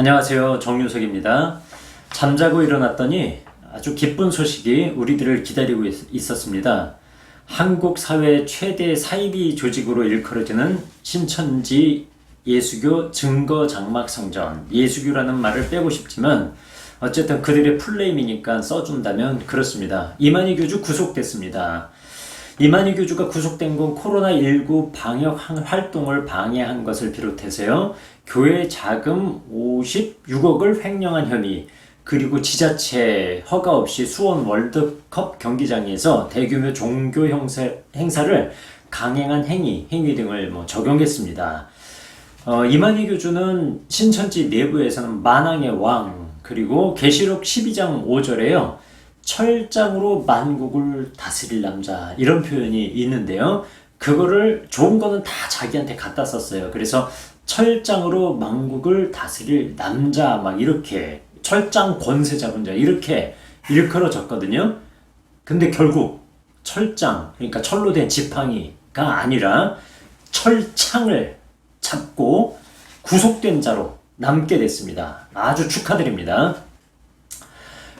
안녕하세요. 정유석입니다. 잠자고 일어났더니 아주 기쁜 소식이 우리들을 기다리고 있, 있었습니다. 한국 사회 최대 사이비 조직으로 일컬어지는 신천지 예수교 증거 장막 성전 예수교라는 말을 빼고 싶지만 어쨌든 그들의 플레임이니까 써준다면 그렇습니다. 이만희 교주 구속됐습니다. 이만희 교주가 구속된 건 코로나19 방역 활동을 방해한 것을 비롯해서요, 교회 자금 56억을 횡령한 혐의, 그리고 지자체 허가 없이 수원 월드컵 경기장에서 대규모 종교 형사, 행사를 강행한 행위, 행위 등을 뭐 적용했습니다. 어, 이만희 교주는 신천지 내부에서는 만왕의 왕, 그리고 계시록 12장 5절에요. 철장으로 만국을 다스릴 남자 이런 표현이 있는데요. 그거를 좋은 거는 다 자기한테 갖다 썼어요. 그래서 철장으로 만국을 다스릴 남자 막 이렇게 철장 권세 잡은 자 이렇게 일컬어졌거든요. 근데 결국 철장 그러니까 철로 된 지팡이가 아니라 철창을 잡고 구속된 자로 남게 됐습니다. 아주 축하드립니다.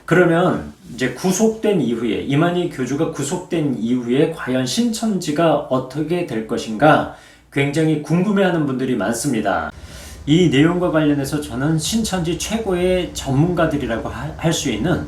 그러면 이제 구속된 이후에 이만희 교주가 구속된 이후에 과연 신천지가 어떻게 될 것인가 굉장히 궁금해하는 분들이 많습니다. 이 내용과 관련해서 저는 신천지 최고의 전문가들이라고 할 수 있는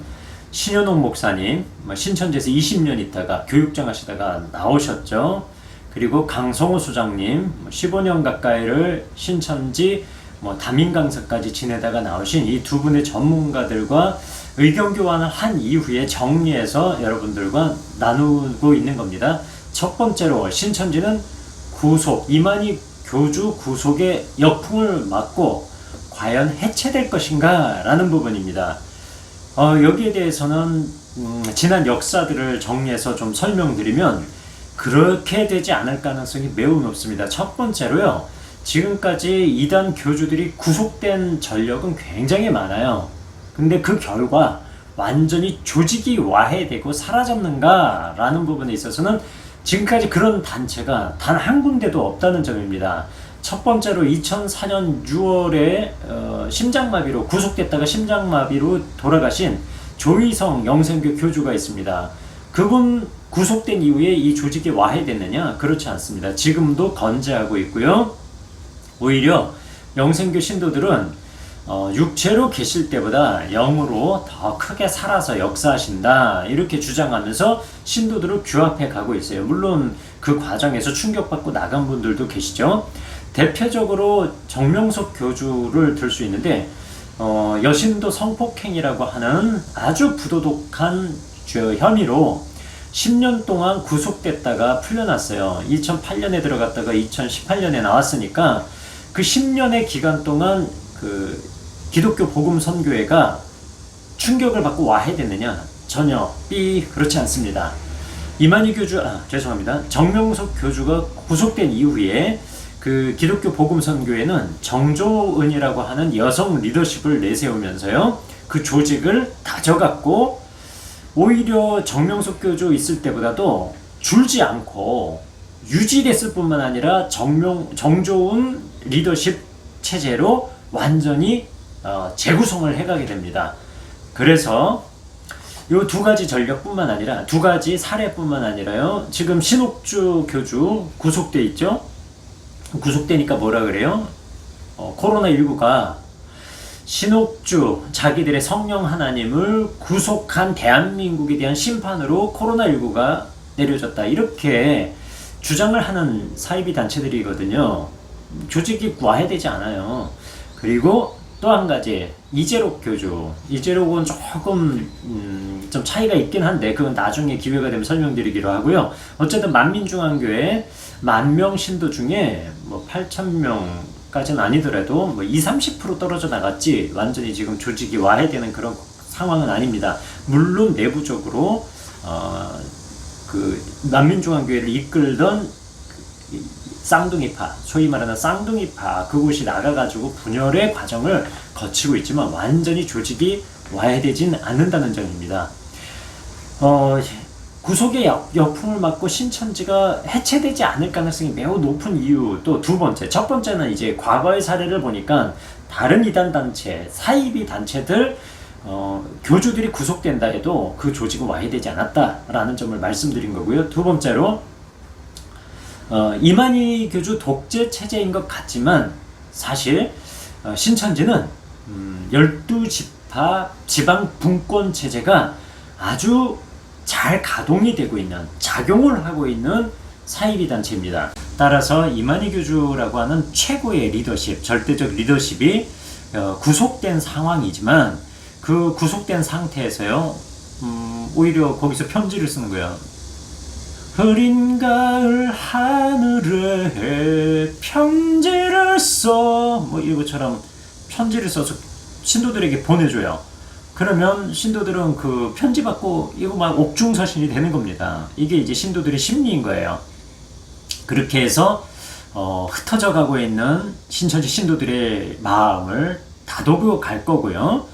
신현옥 목사님, 뭐 신천지에서 20년 있다가 교육장 하시다가 나오셨죠. 그리고 강성호 소장님, 15년 가까이를 신천지 뭐 담임 강사까지 지내다가 나오신 이 두 분의 전문가들과 의견 교환을 한 이후에 정리해서 여러분들과 나누고 있는 겁니다. 첫 번째로 신천지는 구속, 이만희 교주 구속의 역풍을 맞고 과연 해체될 것인가 라는 부분입니다. 어, 여기에 대해서는 음, 지난 역사들을 정리해서 좀 설명드리면 그렇게 되지 않을 가능성이 매우 높습니다. 첫 번째로요. 지금까지 이단 교주들이 구속된 전력은 굉장히 많아요. 근데 그 결과 완전히 조직이 와해되고 사라졌는가라는 부분에 있어서는 지금까지 그런 단체가 단 한 군데도 없다는 점입니다. 첫 번째로 2004년 6월에 어, 심장마비로 구속됐다가 심장마비로 돌아가신 조희성 영생교 교주가 있습니다. 그분 구속된 이후에 이 조직이 와해됐느냐? 그렇지 않습니다. 지금도 건재하고 있고요. 오히려 영생교 신도들은 어, 육체로 계실 때보다 영으로 더 크게 살아서 역사하신다 이렇게 주장하면서 신도들을 규합해 가고 있어요. 물론 그 과정에서 충격받고 나간 분들도 계시죠. 대표적으로 정명석 교주를 들 수 있는데 어, 여신도 성폭행이라고 하는 아주 부도덕한 죄 혐의로 10년 동안 구속됐다가 풀려났어요. 2008년에 들어갔다가 2018년에 나왔으니까 그 10년의 기간 동안 그 기독교 복음 선교회가 충격을 받고 와해됐느냐? 전혀 삐 그렇지 않습니다. 이만희 교주 아 죄송합니다. 정명석 교주가 구속된 이후에 그 기독교 복음 선교회는 정조은이라고 하는 여성 리더십을 내세우면서요. 그 조직을 다져갖고 오히려 정명석 교주 있을 때보다도 줄지 않고 유지됐을 뿐만 아니라 정명 정조은 리더십 체제로 완전히 어, 재구성을 해가게 됩니다. 그래서 이 두 가지 전력뿐만 아니라 두 가지 사례뿐만 아니라요. 지금 신옥주 교주 구속돼 있죠. 구속되니까 뭐라 그래요? 어, 코로나 19가 신옥주 자기들의 성령 하나님을 구속한 대한민국에 대한 심판으로 코로나 19가 내려졌다 이렇게 주장을 하는 사이비 단체들이거든요. 조직이 와해되지 않아요. 그리고 또 한 가지 이재록 교주 이재록은 조금 음, 좀 차이가 있긴 한데 그건 나중에 기회가 되면 설명드리기로 하고요. 어쨌든 만민중앙교회 만명 신도 중에 뭐 8천 명까지는 아니더라도 뭐 2, 30% 떨어져 나갔지 완전히 지금 조직이 와해되는 그런 상황은 아닙니다. 물론 내부적으로 어, 그 만민중앙교회를 이끌던 쌍둥이파, 소위 말하는 쌍둥이파 그곳이 나가가지고 분열의 과정을 거치고 있지만 완전히 조직이 와해되진 않는다는 점입니다. 어, 구속의 역, 역풍을 맞고 신천지가 해체되지 않을 가능성이 매우 높은 이유 또 두 번째, 첫 번째는 이제 과거의 사례를 보니까 다른 이단 단체, 사이비 단체들 어, 교주들이 구속된다 해도 그 조직은 와해되지 않았다라는 점을 말씀드린 거고요. 두 번째로 어, 이만희 교주 독재 체제인 것 같지만 사실 어, 신천지는 음, 12지파 지방 분권 체제가 아주 잘 가동이 되고 있는 작용을 하고 있는 사이비 단체입니다. 따라서 이만희 교주라고 하는 최고의 리더십, 절대적 리더십이 어, 구속된 상황이지만 그 구속된 상태에서요, 음, 오히려 거기서 편지를 쓰는 거예요. 흐린 가을 하늘에 편지를 써. 뭐 이것처럼 편지를 써서 신도들에게 보내줘요. 그러면 신도들은 그 편지 받고 이거 막 옥중서신이 되는 겁니다. 이게 이제 신도들의 심리인 거예요. 그렇게 해서 어, 흩어져 가고 있는 신천지 신도들의 마음을 다독여 갈 거고요.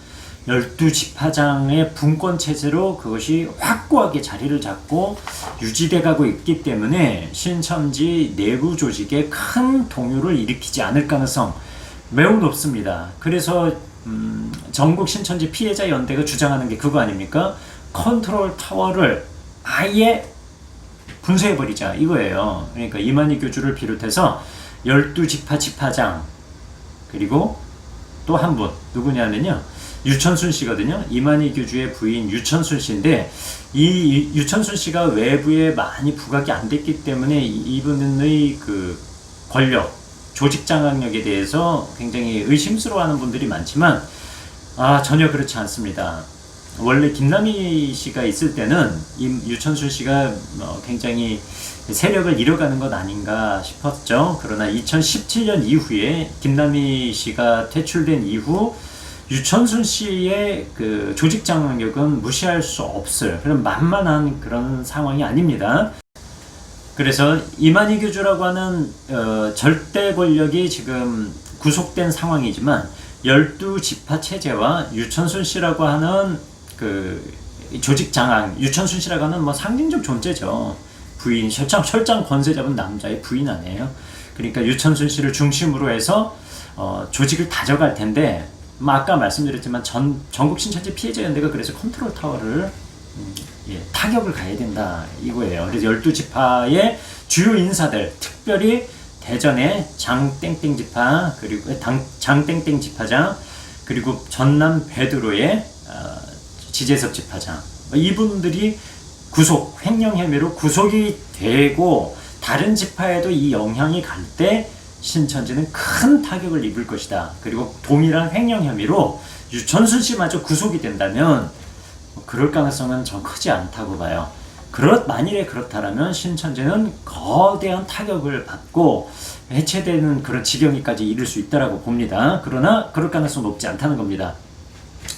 열두 지파장의 분권 체제로 그것이 확고하게 자리를 잡고 유지돼 가고 있기 때문에 신천지 내부 조직에 큰 동요를 일으키지 않을 가능성 매우 높습니다. 그래서 음, 전국 신천지 피해자 연대가 주장하는 게 그거 아닙니까? 컨트롤 타워를 아예 분쇄해 버리자 이거예요. 그러니까 이만희 교주를 비롯해서 12지파 지파장 그리고 또 한 분 누구냐면요. 유천순 씨거든요. 이만희 교주의 부인 유천순 씨인데 이 유천순 씨가 외부에 많이 부각이 안 됐기 때문에 이- 이분의 그 권력, 조직 장악력에 대해서 굉장히 의심스러워하는 분들이 많지만 아 전혀 그렇지 않습니다. 원래 김남희 씨가 있을 때는 이 유천순 씨가 어, 굉장히 세력을 잃어가는 것 아닌가 싶었죠. 그러나 2017년 이후에 김남희 씨가 퇴출된 이후 유천순 씨의 그 조직 장악력은 무시할 수 없을 그런 만만한 그런 상황이 아닙니다. 그래서 이만희 교주라고 하는 어, 절대 권력이 지금 구속된 상황이지만 열두 지파 체제와 유천순 씨라고 하는 그 조직 장악, 유천순 씨라고 하는 뭐 상징적 존재죠. 부인, 철장, 철장 권세 잡은 남자의 부인 아니에요. 그러니까 유천순 씨를 중심으로 해서 어, 조직을 다져갈 텐데, 뭐 아까 말씀드렸지만 전 전국 신천지 피해자 연대가 그래서 컨트롤 타워를 음, 예, 타격을 가야 된다 이거예요. 그래서 열두 지파의 주요 인사들, 특별히 대전의 장땡땡 지파 그리고 당, 장땡땡 지파장 그리고 전남 베드로의 어, 지재섭 지파장 이분들이 구속 횡령 혐의로 구속이 되고 다른 지파에도 이 영향이 갈 때 신천지는 큰 타격을 입을 것이다. 그리고 동일한 횡령 혐의로 유천순 씨마저 구속이 된다면 뭐 그럴 가능성은 전 크지 않다고 봐요. 그렇 만일에 그렇다면 신천지는 거대한 타격을 받고 해체되는 그런 지경에까지 이를 수 있다라고 봅니다. 그러나 그럴 가능성 높지 않다는 겁니다.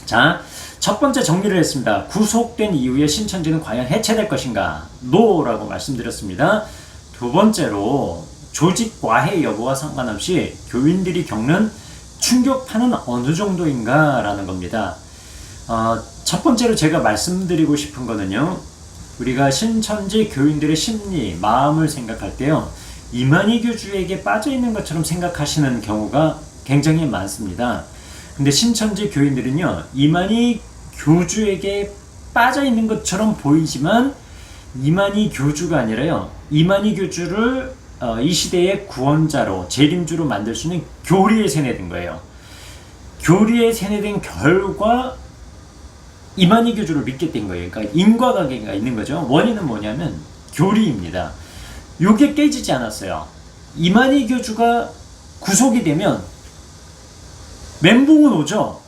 자, 첫 번째 정리를 했습니다. 구속된 이후에 신천지는 과연 해체될 것인가? 노라고 말씀드렸습니다. 두 번째로 조직 과해 여부와 상관없이 교인들이 겪는 충격파는 어느 정도인가라는 겁니다. 어, 첫 번째로 제가 말씀드리고 싶은 거는요. 우리가 신천지 교인들의 심리, 마음을 생각할 때요. 이만희 교주에게 빠져 있는 것처럼 생각하시는 경우가 굉장히 많습니다. 근데 신천지 교인들은요. 이만희 교주에게 빠져 있는 것처럼 보이지만 이만희 교주가 아니라요. 이만희 교주를 어, 이 시대의 구원자로 재림주로 만들 수 있는 교리에 세뇌된 거예요. 교리에 세뇌된 결과 이만희 교주를 믿게 된 거예요. 그러니까 인과관계가 있는 거죠. 원인은 뭐냐면 교리입니다. 요게 깨지지 않았어요. 이만희 교주가 구속이 되면 멘붕은 오죠.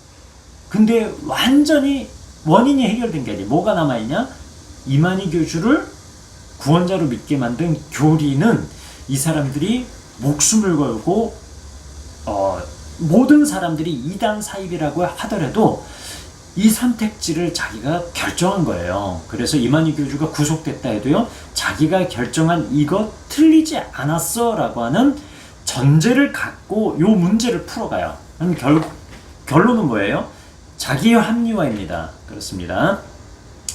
근데 완전히 원인이 해결된 게 아니에요. 뭐가 남아있냐? 이만희 교주를 구원자로 믿게 만든 교리는 이 사람들이 목숨을 걸고 어, 모든 사람들이 이단 사입이라고 하더라도 이 선택지를 자기가 결정한 거예요. 그래서 이만희 교주가 구속됐다 해도요, 자기가 결정한 이거 틀리지 않았어 라고 하는 전제를 갖고 요 문제를 풀어가요. 그럼 결, 결론은 뭐예요? 자기 합리화입니다. 그렇습니다.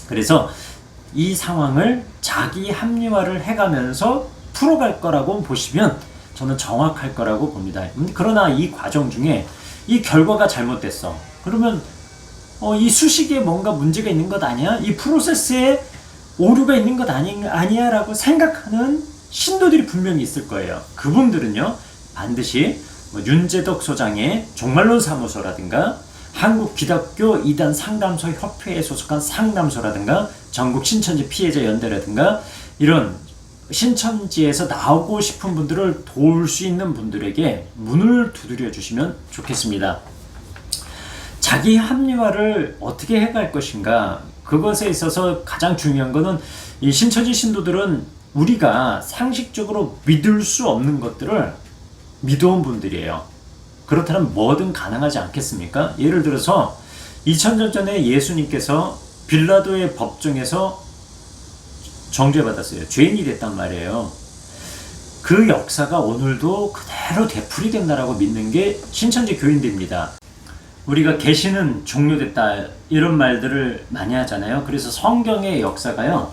그래서 이 상황을 자기 합리화를 해가면서 풀어갈 거라고 보시면 저는 정확할 거라고 봅니다. 음, 그러나 이 과정 중에 이 결과가 잘못됐어. 그러면 어, 이 수식에 뭔가 문제가 있는 것 아니야? 이 프로세스에 오류가 있는 것 아니, 아니야 라고 생각하는 신도들이 분명히 있을 거예요. 그분들은요, 반드시 뭐 윤재덕 소장의 종말론 사무소라든가 한국 기독교 이단 상담소 협회에 소속한 상담소라든가 전국 신천지 피해자 연대라든가 이런 신천지에서 나오고 싶은 분들을 도울 수 있는 분들에게 문을 두드려 주시면 좋겠습니다. 자기 합리화를 어떻게 해갈 것인가 그것에 있어서 가장 중요한 것은 이 신처지 신도들은 우리가 상식적으로 믿을 수 없는 것들을 믿어온 분들이에요. 그렇다면 뭐든 가능하지 않겠습니까? 예를 들어서 2000년 전에 예수님께서 빌라도의 법정에서 정죄받았어요. 죄인이 됐단 말이에요. 그 역사가 오늘도 그대로 되풀이 된다라고 믿는 게 신천지 교인들입니다. 우리가 계시는 종료됐다 이런 말들을 많이 하잖아요. 그래서 성경의 역사가요.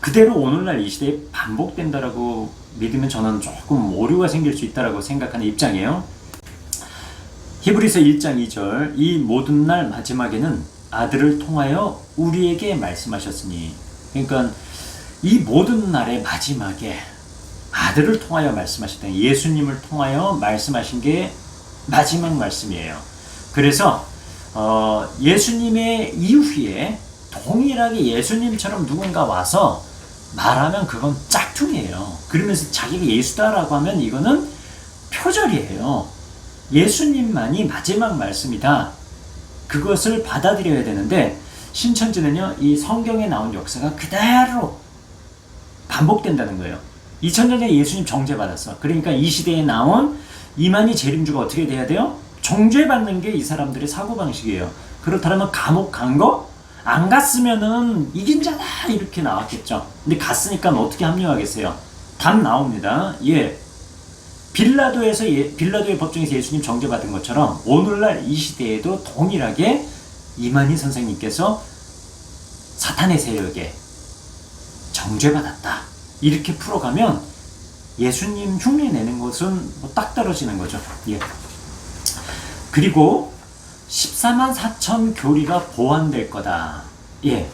그대로 오늘날 이 시대에 반복된다라고 믿으면 저는 조금 오류가 생길 수 있다라고 생각하는 입장이에요. 히브리서 1장 2절 이 모든 날 마지막에는 아들을 통하여 우리에게 말씀하셨으니 그러니까 이 모든 날의 마지막에 아들을 통하여 말씀하셨다. 예수님을 통하여 말씀하신 게 마지막 말씀이에요. 그래서 어, 예수님의 이후에 동일하게 예수님처럼 누군가 와서 말하면 그건 짝퉁이에요. 그러면서 자기가 예수다라고 하면 이거는 표절이에요. 예수님만이 마지막 말씀이다. 그것을 받아들여야 되는데 신천지는요 이 성경에 나온 역사가 그대로 반복된다는 거예요. 2000년에 예수님 정죄받았어. 그러니까 이 시대에 나온 이만희 재림주가 어떻게 돼야 돼요? 정죄받는 게 이 사람들의 사고방식이에요. 그렇다면 감옥 간 거? 안 갔으면은 이긴 자다 이렇게 나왔겠죠. 근데 갔으니까 어떻게 합류하겠어요? 답 나옵니다. 예. 빌라도에서 예, 빌라도의 법정에서 예수님 정죄받은 것처럼 오늘날 이 시대에도 동일하게 이만희 선생님께서 사탄의 세력에 정죄받았다. 이렇게 풀어가면 예수님 흉내 내는 것은 뭐 딱 떨어지는 거죠. 예. 그리고 14만 4천 교리가 보완될 거다. 예.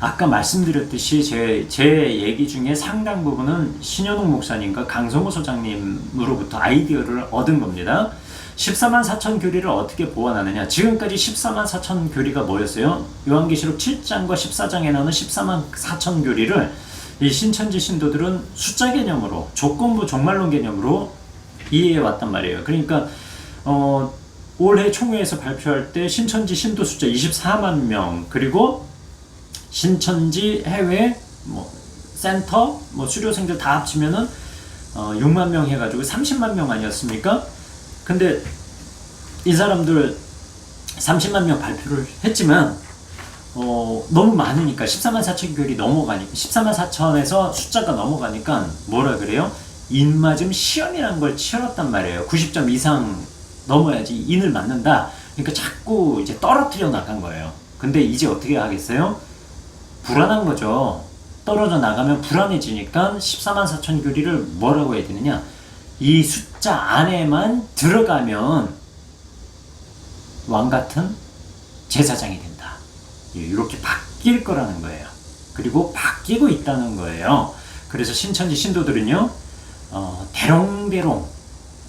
아까 말씀드렸듯이 제, 제 얘기 중에 상당 부분은 신현웅 목사님과 강성호 소장님으로부터 아이디어를 얻은 겁니다. 14만 4천 교리를 어떻게 보완하느냐. 지금까지 14만 4천 교리가 뭐였어요? 요한계시록 7장과 14장에 나오는 14만 4천 교리를 이 신천지 신도들은 숫자 개념으로 조건부 종말론 개념으로 이해해 왔단 말이에요. 그러니까 어, 올해 총회에서 발표할 때 신천지 신도 숫자 24만 명 그리고 신천지 해외 뭐 센터 뭐 수료생들 다 합치면은 어, 6만 명 해가지고 30만 명 아니었습니까? 근데 이 사람들 30만 명 발표를 했지만 어, 너무 많으니까 14만 4천 교리 넘어가니까 14만 4천에서 숫자가 넘어가니까 뭐라 그래요? 인맞음 시험이라는 걸 치렀단 말이에요. 90점 이상 넘어야지 인을 맞는다. 그러니까 자꾸 이제 떨어뜨려 나간 거예요. 근데 이제 어떻게 하겠어요? 불안한 거죠. 떨어져 나가면 불안해지니까 14만 4천 교리를 뭐라고 해야 되느냐? 이 숫자 안에만 들어가면 왕 같은 제사장이 된다. 예, 이렇게 바뀔 거라는 거예요. 그리고 바뀌고 있다는 거예요. 그래서 신천지 신도들은요, 어, 대롱대롱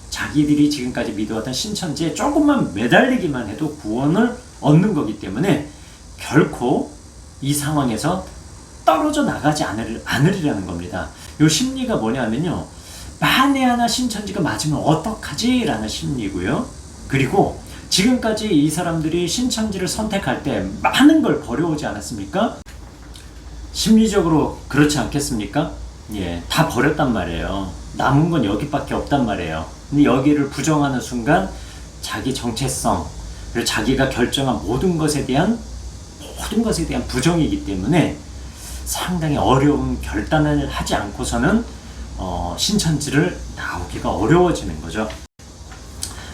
자기들이 지금까지 믿어왔던 신천지에 조금만 매달리기만 해도 구원을 얻는 거기 때문에 결코 이 상황에서 떨어져 나가지 않을, 않으리라는 겁니다. 요 심리가 뭐냐면요. 만에 하나 신천지가 맞으면 어떡하지? 라는 심리고요. 그리고 지금까지 이 사람들이 신천지를 선택할 때 많은 걸 버려오지 않았습니까? 심리적으로 그렇지 않겠습니까? 예, 다 버렸단 말이에요. 남은 건 여기밖에 없단 말이에요. 근데 여기를 부정하는 순간 자기 정체성, 그리고 자기가 결정한 모든 것에 대한 모든 것에 대한 부정이기 때문에 상당히 어려운 결단을 하지 않고서는 어, 신천지를 나오기가 어려워지는 거죠.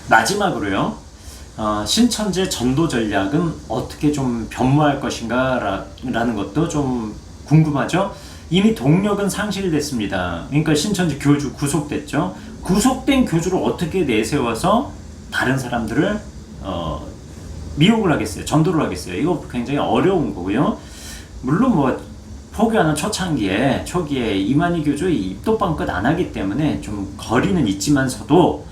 마지막으로요. 어, 신천지의 전도 전략은 어떻게 좀 변모할 것인가 라는 것도 좀 궁금하죠. 이미 동력은 상실됐습니다. 그러니까 신천지 교주 구속됐죠. 구속된 교주를 어떻게 내세워서 다른 사람들을 어, 미혹을 하겠어요? 전도를 하겠어요? 이거 굉장히 어려운 거고요. 물론 뭐 포교하는 초창기에 초기에 이만희 교주 입도 빵끝 안 하기 때문에 좀 거리는 있지만서도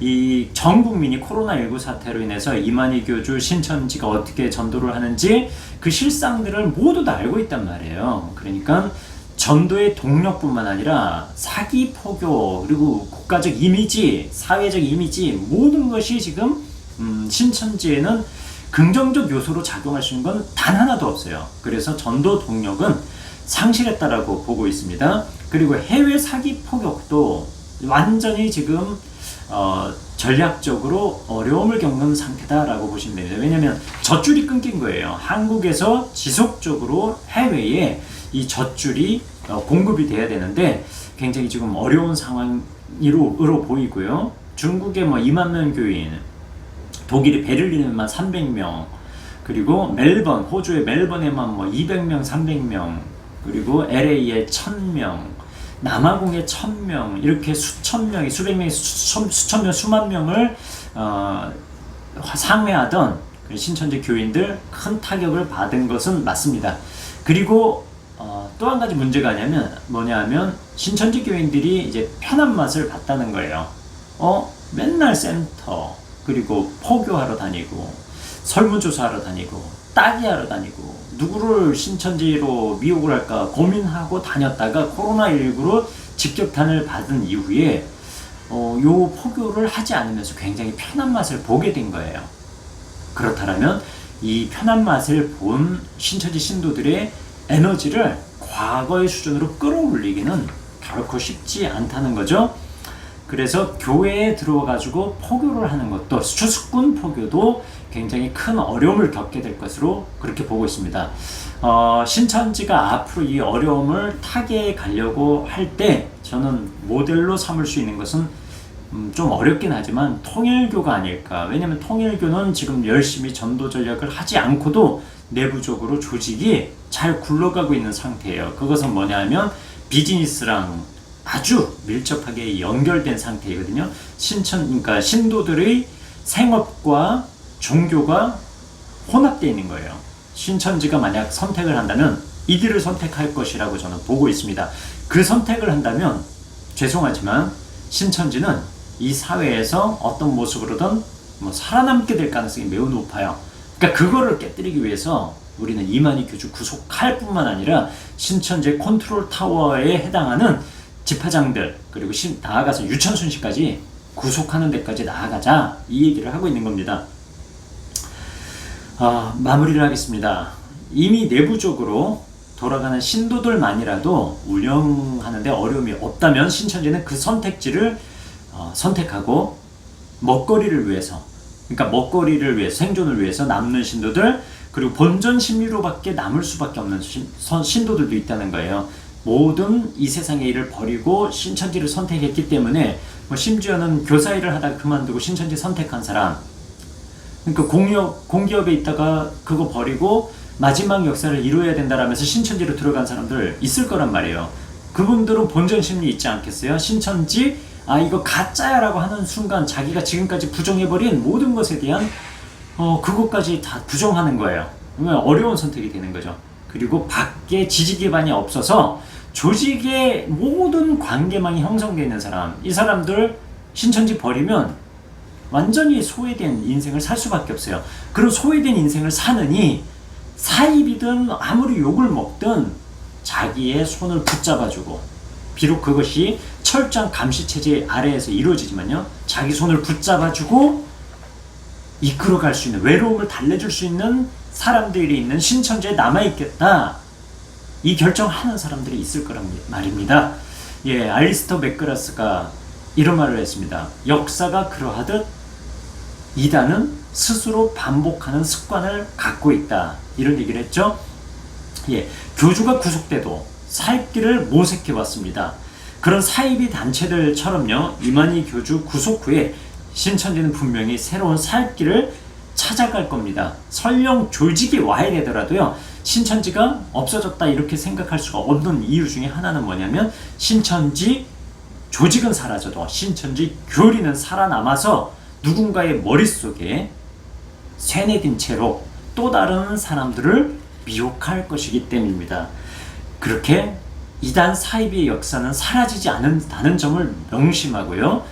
이 전 국민이 코로나19 사태로 인해서 이만희 교주 신천지가 어떻게 전도를 하는지 그 실상들을 모두 다 알고 있단 말이에요. 그러니까 전도의 동력뿐만 아니라 사기 포교 그리고 국가적 이미지, 사회적 이미지 모든 것이 지금 음, 신천지에는 긍정적 요소로 작용할 수 있는 건 단 하나도 없어요. 그래서 전도 동력은 상실했다라고 보고 있습니다. 그리고 해외 사기 포격도 완전히 지금 어, 전략적으로 어려움을 겪는 상태다라고 보시면 됩니다. 왜냐하면 젖줄이 끊긴 거예요. 한국에서 지속적으로 해외에 이 젖줄이 어, 공급이 돼야 되는데 굉장히 지금 어려운 상황으로 보이고요. 중국의 뭐 2만 명 교인, 독일의 베를린에만 300명, 그리고 멜번, 호주의 멜번에만 뭐 200명, 300명, 그리고 LA에 1000명, 남아공에 1000명, 이렇게 수천 명이, 수백 명이, 수천, 수천 명, 수만 명을 어, 상회하던 그 신천지 교인들 큰 타격을 받은 것은 맞습니다. 그리고 어, 또 한 가지 문제가 뭐냐면 뭐냐면 신천지 교인들이 이제 편한 맛을 봤다는 거예요. 어 맨날 센터 그리고 포교하러 다니고 설문조사하러 다니고 따기하러 다니고 누구를 신천지로 미혹을 할까 고민하고 다녔다가 코로나19로 직격탄을 받은 이후에 어, 요 포교를 하지 않으면서 굉장히 편한 맛을 보게 된 거예요. 그렇다면 이 편한 맛을 본 신천지 신도들의 에너지를 과거의 수준으로 끌어올리기는 결코 쉽지 않다는 거죠. 그래서 교회에 들어와가지고 포교를 하는 것도 수축군 포교도 굉장히 큰 어려움을 겪게 될 것으로 그렇게 보고 있습니다. 어, 신천지가 앞으로 이 어려움을 타개해 가려고 할 때 저는 모델로 삼을 수 있는 것은 음, 좀 어렵긴 하지만 통일교가 아닐까. 왜냐하면 통일교는 지금 열심히 전도 전략을 하지 않고도 내부적으로 조직이 잘 굴러가고 있는 상태예요. 그것은 뭐냐면 비즈니스랑 아주 밀접하게 연결된 상태이거든요. 신천, 그러니까 신도들의 생업과 종교가 혼합되어 있는 거예요. 신천지가 만약 선택을 한다면 이 길을 선택할 것이라고 저는 보고 있습니다. 그 선택을 한다면 죄송하지만 신천지는 이 사회에서 어떤 모습으로든 뭐 살아남게 될 가능성이 매우 높아요. 그러니까 그거를 깨뜨리기 위해서 우리는 이만희 교주 구속할 뿐만 아니라 신천지 컨트롤 타워에 해당하는 집화장들 그리고 신, 나아가서 유천순 씨까지 구속하는 데까지 나아가자 이 얘기를 하고 있는 겁니다. 아, 마무리를 하겠습니다. 이미 내부적으로 돌아가는 신도들만이라도 운영하는데 어려움이 없다면 신천지는 그 선택지를 어, 선택하고 먹거리를 위해서 그러니까 먹거리를 위해 생존을 위해서 남는 신도들 그리고 본전 심리로밖에 남을 수밖에 없는 신, 신도들도 있다는 거예요. 모든 이 세상의 일을 버리고 신천지를 선택했기 때문에 뭐 심지어는 교사 일을 하다가 그만두고 신천지 선택한 사람 그러니까 공기업, 공기업에 있다가 그거 버리고 마지막 역사를 이루어야 된다라면서 신천지로 들어간 사람들 있을 거란 말이에요. 그분들은 본전 심리 있지 않겠어요? 신천지 아 이거 가짜야 라고 하는 순간 자기가 지금까지 부정해버린 모든 것에 대한 어 그것까지 다 부정하는 거예요. 그러면 어려운 선택이 되는 거죠. 그리고 밖에 지지 기반이 없어서 조직의 모든 관계망이 형성되어 있는 사람, 이 사람들 신천지 버리면 완전히 소외된 인생을 살 수밖에 없어요. 그런 소외된 인생을 사느니 사입이든 아무리 욕을 먹든 자기의 손을 붙잡아주고 비록 그것이 철저한 감시 체제 아래에서 이루어지지만요. 자기 손을 붙잡아주고 이끌어갈 수 있는 외로움을 달래줄 수 있는 사람들이 있는 신천지에 남아있겠다. 이 결정하는 사람들이 있을 거란 말입니다. 예, 알리스터 맥그라스가 이런 말을 했습니다. 역사가 그러하듯 이단은 스스로 반복하는 습관을 갖고 있다. 이런 얘기를 했죠. 예, 교주가 구속돼도 살 길을 모색해 왔습니다. 그런 사이비 단체들처럼요, 이만희 교주 구속 후에 신천지는 분명히 새로운 살 길을 찾아갈 겁니다. 설령 조직이 와야 되더라도요, 신천지가 없어졌다 이렇게 생각할 수가 없는 이유 중에 하나는 뭐냐면, 신천지 조직은 사라져도 신천지 교리는 살아남아서 누군가의 머릿속에 쇠뇌된 채로 또 다른 사람들을 미혹할 것이기 때문입니다. 그렇게 이단 사이비의 역사는 사라지지 않는다는 점을 명심하고요.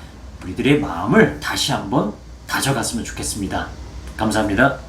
우리들의 마음을 다시 한번 다져갔으면 좋겠습니다. 감사합니다.